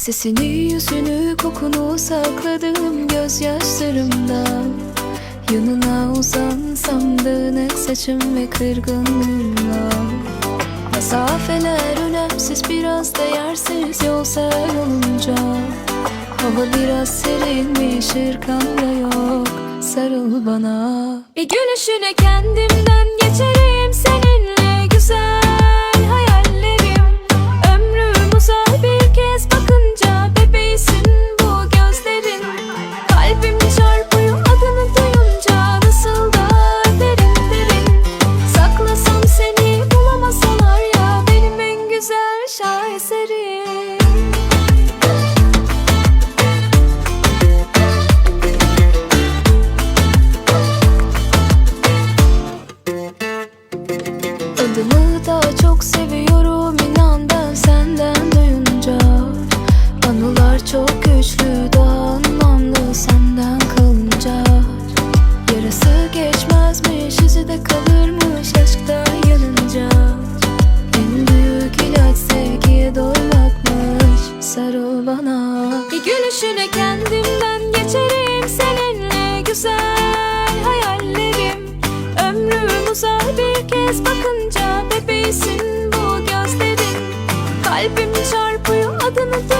Sesini, yüzünü, kokunu sakladım gözyaşlarımda. Yanına uzansam dağınık saçım ve kırgınlığımla Mesafeler önemsiz biraz değersiz yolsa yolunca. Hava biraz serinmiş ırkan da yok sarıl bana. Bir gülüşüne kendimden şaheserim. Adımı daha çok seviyorum inan ben senden duyunca. Anılar çok güçlü daha anlamlı senden kalınca. Yarası geçmezmiş izi de kalırmış sarıl bana gülüşüne kendimden geçerim. Seninle güzel hayallerim. Ömrüm uzar bir kez. Bakınca bebeğsin bu gözlerin. Kalbim çarpıyor adını